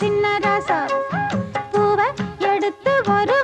சின்ன ராசா பூவை எடுத்து ஒரு